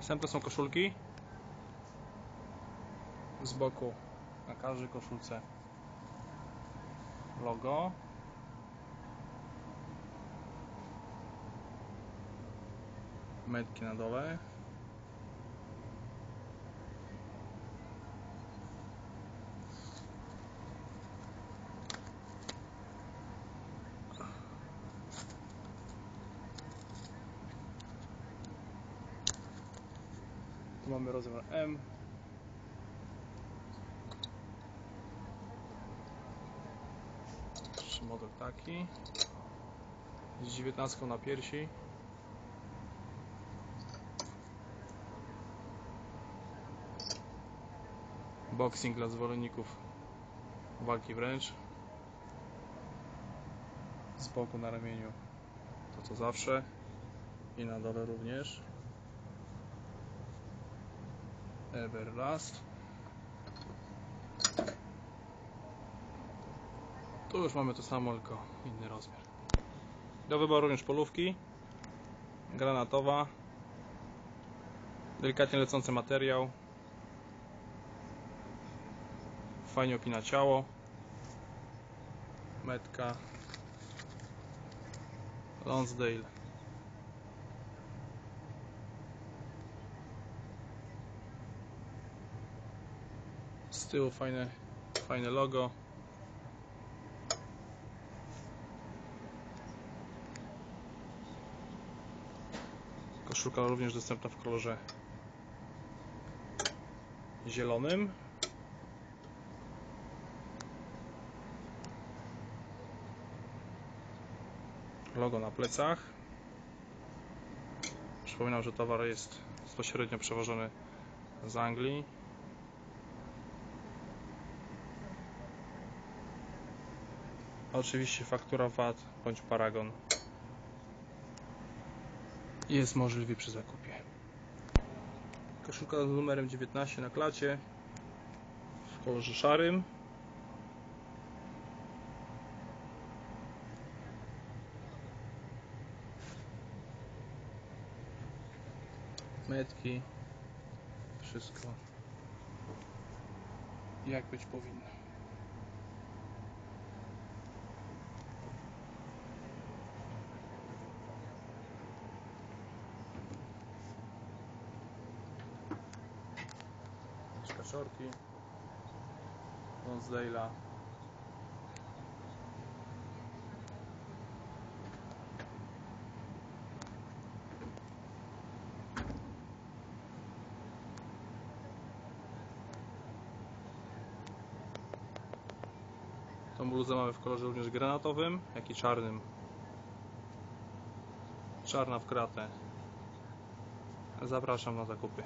Następne są koszulki. Z boku na każdej koszulce logo. Metki na dole. Tu mamy rozmiar M. Jeszcze model taki. Z 19 na piersi. Boxing dla zwolenników walki wręcz. Z boku na ramieniu to co zawsze. I na dole również. Everlast. Tu już mamy to samo, tylko inny rozmiar. Do wyboru również polówki. Granatowa. Delikatnie lecący materiał. Fajnie opina ciało. Metka. Lonsdale. Z tyłu fajne, fajne logo. Koszulka również dostępna w kolorze zielonym. Logo na plecach. Przypominam, że towar jest bezpośrednio przewożony z Anglii. Oczywiście faktura VAT bądź paragon jest możliwy przy zakupie. Koszulka z numerem 19 na klacie w kolorze szarym. Metki, wszystko jak być powinno. Szorki Lonsdale'a Tą bluzę mamy w kolorze również granatowym, jak i czarnym. Czarna w kratę. Zapraszam na zakupy.